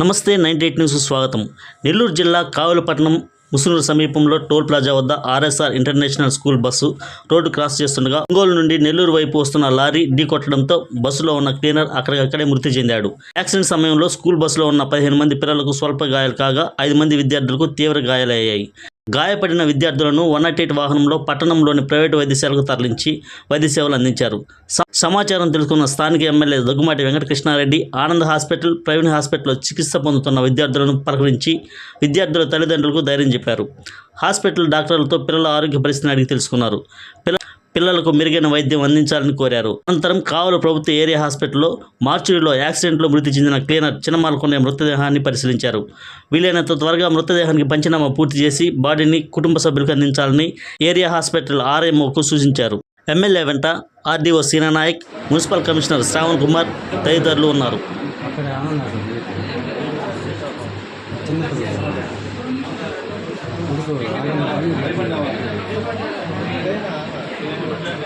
నమస్తే ninety eight news స్వాగతం. నెల్లూరు జిల్లా కావలపట్నం ముసునూరు సమీపంలో టోల్ ప్లాజా వద్ద RSR international school bus road cross చేస్తుండగా ఒంగోలు నుండి నెల్లూరు వైపు వస్తున్న లారీ ఢీకొట్టడంతో బస్సులో ఉన్న క్లీనర్ అక్కడికక్కడే మృతి చెందాడు. యాక్సిడెంట్ సమయంలో స్కూల్ బస్సులో ఉన్న పదిహేను మంది పిల్లలకు స్వల్ప గాయాలు కాగా ఐదు మంది విద్యార్థులకు తీవ్ర గాయాలయ్యాయి. గాయపడిన విద్యార్థులను వన్ నాట్ ఎయిట్ వాహనంలో పట్టణంలోని ప్రైవేటు వైద్యశాలకు తరలించి వైద్య సేవలు అందించారు. స- సమాచారం తెలుసుకున్న స్థానిక ఎమ్మెల్యే దగ్గుమాటి వెంకటకృష్ణారెడ్డి ఆనంద్ హాస్పిటల్ ప్రవీణ్ హాస్పిటల్లో చికిత్స పొందుతున్న విద్యార్థులను పలకరించి విద్యార్థుల తల్లిదండ్రులకు ధైర్యం చెప్పారు. హాస్పిటల్ డాక్టర్లతో పిల్లల ఆరోగ్య పరిస్థితిని అడిగి తెలుసుకున్నారు. పిల్ల పిల్లలకు మెరుగైన వైద్యం అందించాలని కోరారు. అనంతరం కావలి ప్రభుత్వ ఏరియా హాస్పిటల్లో మార్చిలో యాక్సిడెంట్లో మృతి చెందిన క్లీనర్ చిన్నమాలకొండ మృతదేహాన్ని పరిశీలించారు. వీలైనంత త్వరగా మృతదేహానికి పంచనామా పూర్తి చేసి బాడీని కుటుంబ సభ్యులకు అందించాలని ఏరియా హాస్పిటల్ ఆర్ఎంఓకు సూచించారు. ఎమ్మెల్యే వెంట RDO Seenanayak municipal commissioner Shravan Kumar తదితరులు ఉన్నారు అక్కడ అన్నారు చిన్న పిల్లలు కొడుకు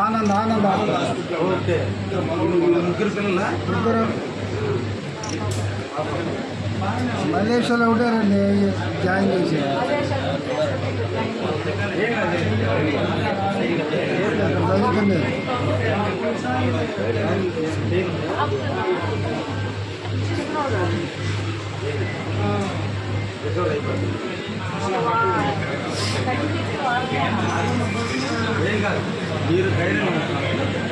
ఆనంద్ ఆనంద్ ఓకే ముగ్గురు పిల్లల ముగ్గురు మలేషియాలో ఉంటారండి జాయిన్ చేసి చదువుతుంది ఏం కాదు మీరు ధైర్యం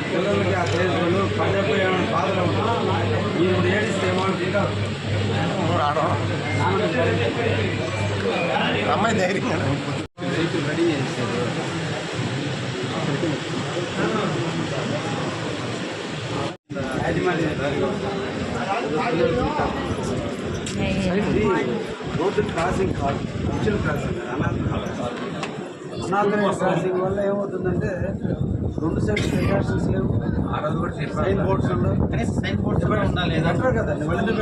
పిల్లలకి ఆ ప్రయత్నాలు పడ్డపోయి ఏమైనా బాధలు మీరు ఇప్పుడు ఏడిస్తే ఏమైనా తింటారు అమ్మాయి ధైర్యంగా రైతులు రెడీ చేశారు. రోడ్డు క్రాసింగ్ కాదు క్రాసింగ్ అనాథ క్రాసింగ్ వల్ల ఏమవుతుందంటే రెండు సైడ్ సెక్టార్స్ లేవు సైన్ బోర్డ్స్ ఉండవు సైన్ బోర్డ్స్ కూడా ఉండాలి అంటారు కదండి వెళ్ళి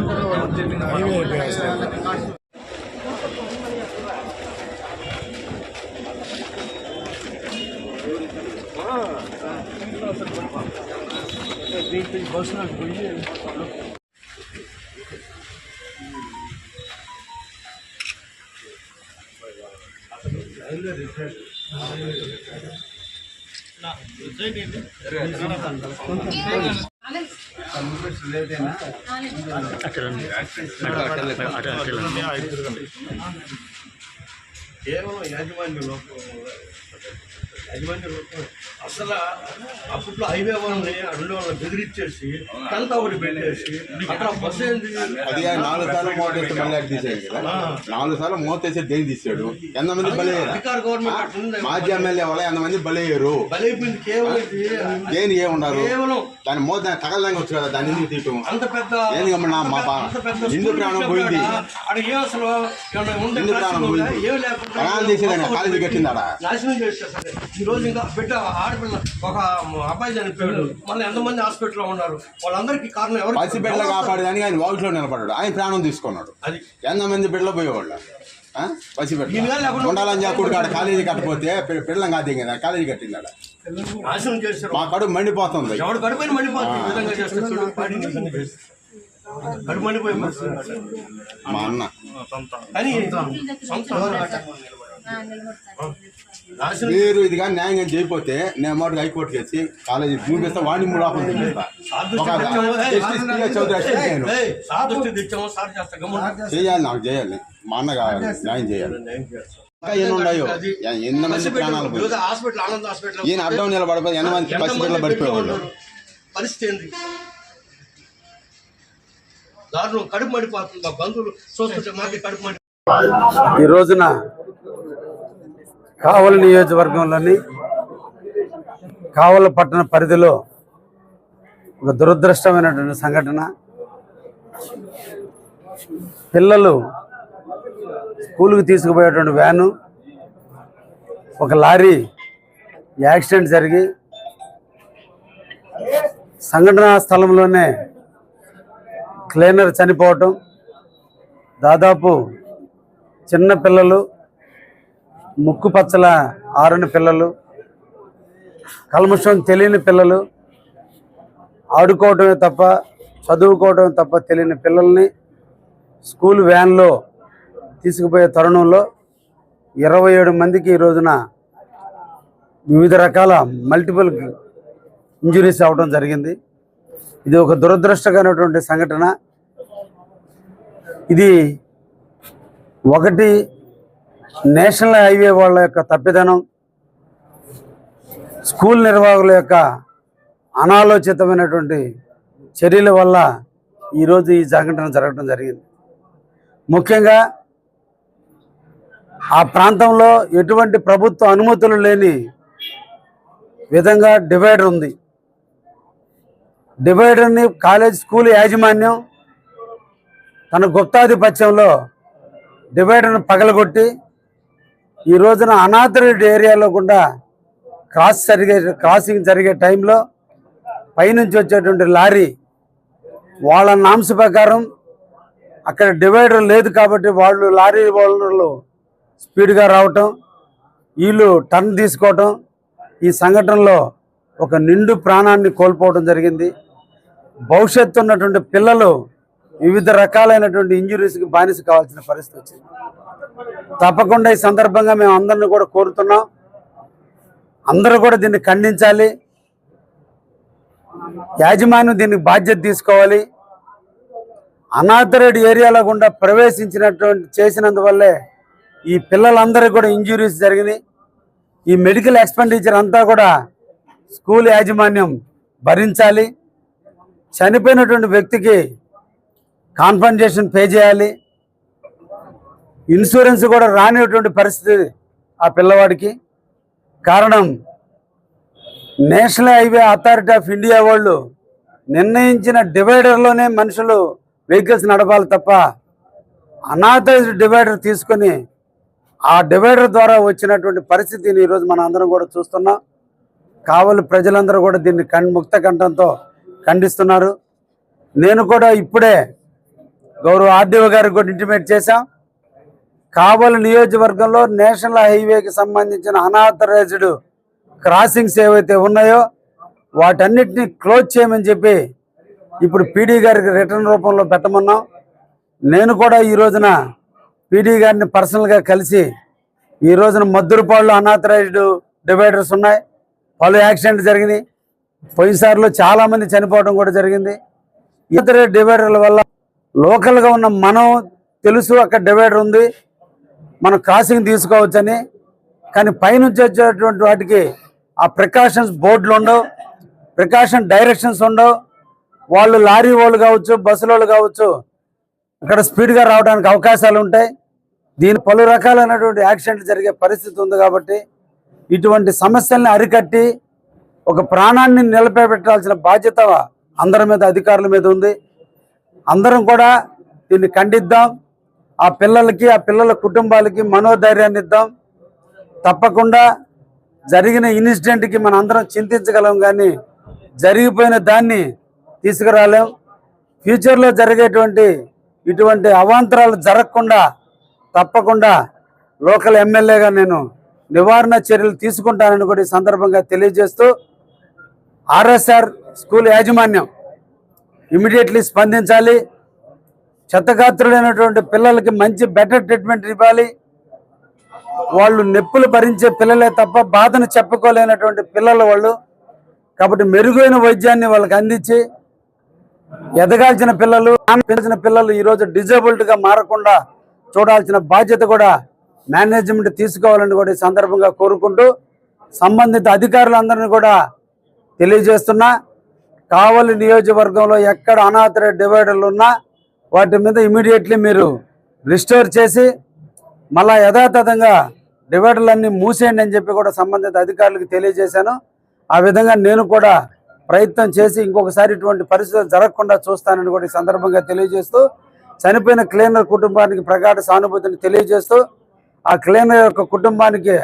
లేదైనా కేవలం యాజమాన్య లోపం యాజమాన్య లోపం అసలు అప్పట్లో హైవే వాళ్ళని రెండు వాళ్ళని బెదిరించేసి కంత ఒకటి పెట్టేసి అక్కడ బస్సు అది ఆ నాలుగు సార్లు వేస్తే మళ్ళీ తీసాడు కదా. నాలుగు సార్లు మోత వేస్తే దేని తీసాడు? ఎంతమంది బలయ్యారు? అధికార గవర్నమెంట్. మాజీ ఎమ్మెల్యే వల్ల ఎంతమంది బలయ్యారు? బలైపోయింది కేవలం దేని ఏమున్నారు కేవలం దాని మోత తగలదానికి వచ్చు కదా దాన్ని ఎందుకు తీయటం? అంత పెద్ద ఏంది గమ్మన్నా మా బా- హిందూ ప్రాణం పోయింది. ఆడ ఏ అసలు హిందూ ప్రాణం పోయింది. ఏం లేకుండా ప్రాణాలు తీసేదాన్ని కాలేజీ కట్టిందాడా? నాశనం చేసేసారు ఈ రోజు ఇంకా బిడ్డ ఆడపిల్ల ఒక అబ్బాయి చనిపోయాడు. మళ్ళీ ఎంతమంది హాస్పిటల్లో ఉన్నారు? వాళ్ళందరికీ కారణం ఎవరు? పసిబిడ్డలు కాపాడేదానికి ఆయన వాకిట్లో నిలబడ్డాడు. ఆయన ప్రాణం తీసుకున్నాడు. అది. ఎంతమంది బిడ్డలు పోయేవాళ్ళు? ఆ? పసిబిడ్డ ఉండాలని చెప్పాడు కాడ కాలేజీ కట్టపోతే పి- పిల్లలు కాదు కదా కాలేజీ కట్టిందాడ? నాశనం చేశారు. మా కడుపు మండిపోతుంది. ఎవడు మండిపోతుంది? విధంగా చేస్తారు. కడుపు మండిపోయి. మా అన్న. సొంత. మీరు ఇది కానీ న్యాయంగా చేయకపోతే నేను మాట హైకోర్టు కేసి కాలేజీ చూపిస్తా వాడిని మూడు. చేయాలి నాకు చేయాలి మా అన్న కావాలి న్యాయం చేయాలి. ఎన్ని మంది ప్రాణాలు ఈయన నిలబడిపోయి ఎన్ని మంది పసిపిల్లలు పడిపోయేవాళ్ళు? పరిస్థితి ఏంటి కడుపు మండిపోతుంది మా బంధువులు చూస్తుంటే మాకు కడుపు మండి ఈ రోజున కావలి నియోజకవర్గంలోని కావల పట్టణ పరిధిలో ఒక దురదృష్టమైనటువంటి సంఘటన. పిల్లలు స్కూల్కి తీసుకుపోయేటువంటి వ్యాను ఒక లారీ యాక్సిడెంట్ జరిగి సంఘటనా స్థలంలోనే క్లీనర్ చనిపోవటం. దాదాపు చిన్న పిల్లలు ముక్కు పచ్చల ఆరుని పిల్లలు కల్మషం తెలియని పిల్లలు ఆడుకోవటమే తప్ప చదువుకోవటమే తప్ప తెలియని పిల్లల్ని స్కూల్ వ్యాన్లో తీసుకుపోయే తరుణంలో ఇరవై ఏడు మందికి ఈ రోజున వివిధ రకాల మల్టిపుల్ ఇంజురీస్ అవ్వడం జరిగింది. ఇది ఒక దురదృష్టకరమైనటువంటి సంఘటన. ఇది ఒకటి నేషనల్ హైవే వాళ్ళ యొక్క తప్పిదనం స్కూల్ నిర్వాహకుల యొక్క అనాలోచితమైనటువంటి చర్యల వల్ల ఈరోజు ఈ సంఘటన జరగడం జరిగింది. ముఖ్యంగా ఆ ప్రాంతంలో ఎటువంటి ప్రభుత్వ అనుమతులు లేని విధంగా డివైడర్ ఉంది. డివైడర్ని కాలేజ్ స్కూల్ యాజమాన్యం తన గుప్తాధిపత్యంలో డివైడర్ను పగలగొట్టి ఈ రోజున అనాథరేట్ ఏరియాలో గుండా క్రాస్ జరిగే క్రాసింగ్ జరిగే టైంలో పైనుంచి వచ్చేటువంటి లారీ వాళ్ళ నాంశ ప్రకారం అక్కడ డివైడర్ లేదు కాబట్టి వాళ్ళు లారీ వాళ్ళు స్పీడ్గా రావటం వీళ్ళు టర్న్ తీసుకోవటం ఈ సంఘటనలో ఒక నిండు ప్రాణాన్ని కోల్పోవడం జరిగింది. భవిష్యత్తు ఉన్నటువంటి పిల్లలు వివిధ రకాలైనటువంటి ఇంజురీస్కి బానిస కావాల్సిన పరిస్థితి వచ్చింది. తప్పకుండా ఈ సందర్భంగా మేము అందరిని కూడా కోరుతున్నాం. అందరూ కూడా దీన్ని ఖండించాలి. యాజమాన్యం దీనికి బాధ్యత తీసుకోవాలి. అనాథరేడ్ ఏరియాలో గుండా ప్రవేశించినటువంటి చేసినందువల్లే ఈ పిల్లలందరికీ కూడా ఇంజురీస్ జరిగినాయి. ఈ మెడికల్ ఎక్స్పెండిచర్ అంతా కూడా స్కూల్ యాజమాన్యం భరించాలి. చనిపోయినటువంటి వ్యక్తికి కాన్ఫన్సేషన్ పే చేయాలి. ఇన్సూరెన్స్ కూడా రానిటువంటి పరిస్థితి ఆ పిల్లవాడికి. కారణం national highway authority of India వాళ్ళు నిర్ణయించిన డివైడర్లోనే మనుషులు వెహికల్స్ నడపాలి తప్ప అనాథైజ్డ్ డివైడర్ తీసుకొని ఆ డివైడర్ ద్వారా వచ్చినటువంటి పరిస్థితిని ఈరోజు మనం అందరం కూడా చూస్తున్నాం. కావలి ప్రజలందరూ కూడా దీన్ని కన్ ముక్త కంఠంతో ఖండిస్తున్నారు. నేను కూడా ఇప్పుడే గౌరవ ఆర్డీఓ గారికి కూడా ఇంటిమేట్ చేశాం. కావలి నియోజకవర్గంలో నేషనల్ హైవేకి సంబంధించిన అనాథరైజ్డ్ క్రాసింగ్స్ ఏవైతే ఉన్నాయో వాటన్నిటిని క్లోజ్ చేయమని చెప్పి ఇప్పుడు పీడీ గారికి రిటర్న్ రూపంలో పెట్టమన్నాం. నేను కూడా ఈ రోజున పీడీ గారిని పర్సనల్గా కలిసి ఈ రోజున మద్దురుపాళ్ళు అనాథరైజ్డ్ డివైడర్స్ ఉన్నాయి. పలు యాక్సిడెంట్ జరిగినాయి. పోయినసారిలో చాలామంది చనిపోవడం కూడా జరిగింది. ఇతర డివైడర్ల వల్ల లోకల్గా ఉన్న మనం తెలుసు అక్కడ డివైడర్ ఉంది. మనం క్రాసింగ్ తీసుకోవచ్చని కానీ పైనుంచి వచ్చేటువంటి వాటికి ఆ ప్రికాషన్స్ బోర్డులు ఉండవు ప్రికాషన్ డైరెక్షన్స్ ఉండవు. వాళ్ళు లారీ వాళ్ళు కావచ్చు బస్సుల వాళ్ళు కావచ్చు ఇక్కడ స్పీడ్గా రావడానికి అవకాశాలు ఉంటాయి. దీని పలు రకాలైనటువంటి యాక్సిడెంట్లు జరిగే పరిస్థితి ఉంది కాబట్టి ఇటువంటి సమస్యల్ని అరికట్టి ఒక ప్రాణాన్ని నిలబెట్టాల్సిన బాధ్యత అందరి మీద అధికారుల మీద ఉంది. అందరం కూడా దీన్ని ఖండిద్దాం. ఆ పిల్లలకి ఆ పిల్లల కుటుంబాలకి మనోధైర్యాన్ని ఇద్దాం. తప్పకుండా జరిగిన ఇన్సిడెంట్కి మనం అందరం చింతించగలం కానీ జరిగిపోయిన దాన్ని తీసుకురాలేం. ఫ్యూచర్లో జరిగేటువంటి ఇటువంటి అవాంతరాలు జరగకుండా తప్పకుండా లోకల్ ఎమ్మెల్యేగా నేను నివారణ చర్యలు తీసుకుంటానని కూడా ఈ సందర్భంగా తెలియజేస్తూ ఆర్ఎస్ఆర్ స్కూల్ యాజమాన్యం ఇమీడియట్లీ స్పందించాలి. చెత్తగాత్రులైనటువంటి పిల్లలకి మంచి బెటర్ ట్రీట్మెంట్ ఇవ్వాలి. వాళ్ళు నొప్పులు భరించే పిల్లలే తప్ప బాధను చెప్పుకోలేనటువంటి పిల్లలు వాళ్ళు. కాబట్టి మెరుగైన వైద్యాన్ని వాళ్ళకి అందించి ఎదగాల్సిన పిల్లలు పెంచిన పిల్లలు ఈరోజు డిజేబుల్డ్గా మారకుండా చూడాల్సిన బాధ్యత కూడా మేనేజ్మెంట్ తీసుకోవాలని కూడా ఈ సందర్భంగా కోరుకుంటూ సంబంధిత అధికారులందరినీ కూడా తెలియజేస్తున్నా. కావలి నియోజకవర్గంలో ఎక్కడ అనాథర డివైడర్లు ఉన్నా వాటి మీద ఇమీడియట్లీ మీరు రిస్టోర్ చేసి మళ్ళా యథాతథంగా డివైడర్లన్నీ మూసేయండి అని చెప్పి కూడా సంబంధిత అధికారులకు తెలియజేశాను. ఆ విధంగా నేను కూడా ప్రయత్నం చేసి ఇంకొకసారి ఇటువంటి పరిస్థితులు జరగకుండా చూస్తానని కూడా ఈ సందర్భంగా తెలియజేస్తూ చనిపోయిన క్లీనర్ కుటుంబానికి ప్రగాఢ సానుభూతిని తెలియజేస్తూ ఆ క్లీనర్ యొక్క కుటుంబానికి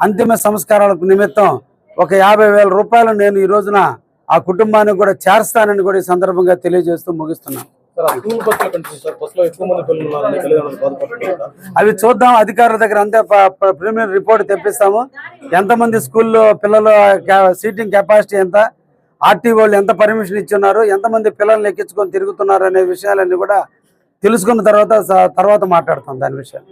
అంతిమ సంస్కారాలకు నిమిత్తం ఒక యాభై వేల రూపాయలు నేను ఈ రోజున ఆ కుటుంబానికి కూడా చేర్స్తానని కూడా ఈ సందర్భంగా తెలియజేస్తూ ముగిస్తున్నాను. అవి చూద్దాం అధికారుల దగ్గర అంతే ప్రిలిమినరీ రిపోర్ట్ తెప్పిస్తాము. ఎంతమంది స్కూల్లో పిల్లలు సీటింగ్ కెపాసిటీ ఎంత ఆర్టీ ఎంత పర్మిషన్ ఇచ్చున్నారు ఎంతమంది పిల్లల్ని ఎక్కించుకొని తిరుగుతున్నారు అనే విషయాలన్నీ కూడా తెలుసుకున్న తర్వాత తర్వాత మాట్లాడతాం దాని విషయాలు.